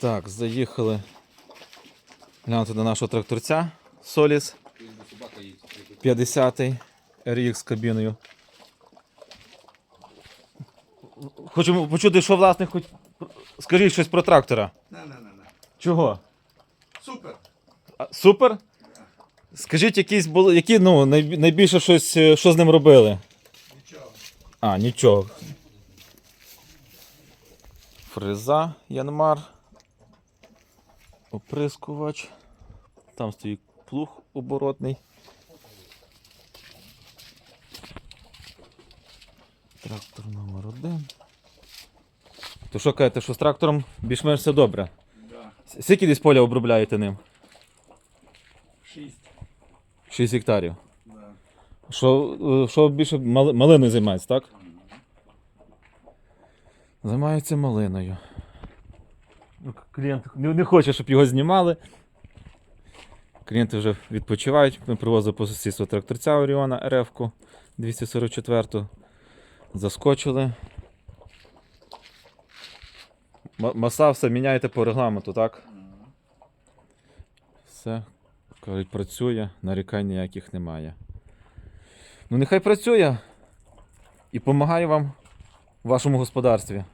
Так, заїхали глянути на нашого тракторця Соліс 50-й RX з кабіною. Хочемо почути, що власник хоч. Скажіть щось про трактора. Не-не-не. Чого? Супер. А, супер? Скажіть, якісь були, які ну, найбільше щось, е, що з ним робили? Нічого. А, нічого. Фреза, Янмар. Оприскувач. Там стоїть плуг оборотний. Трактор номер один. То що кажете, що з трактором більш-менш все добре? Да. Скільки десь поля обробляєте ним? Шість. 6 гектарів. Да. Що, е, що більше мали- малиною займається, так? Займається малиною. Ну, Клієнт не, хоче, щоб його знімали. Клієнти вже відпочивають. Ми привозили по сусідству тракторця Оріона РФ-ку 244. Заскочили. Маса все міняєте по регламенту, так? Все, кажуть, працює, нарікань ніяких немає. Ну, нехай працює і допомагає вам в вашому господарстві.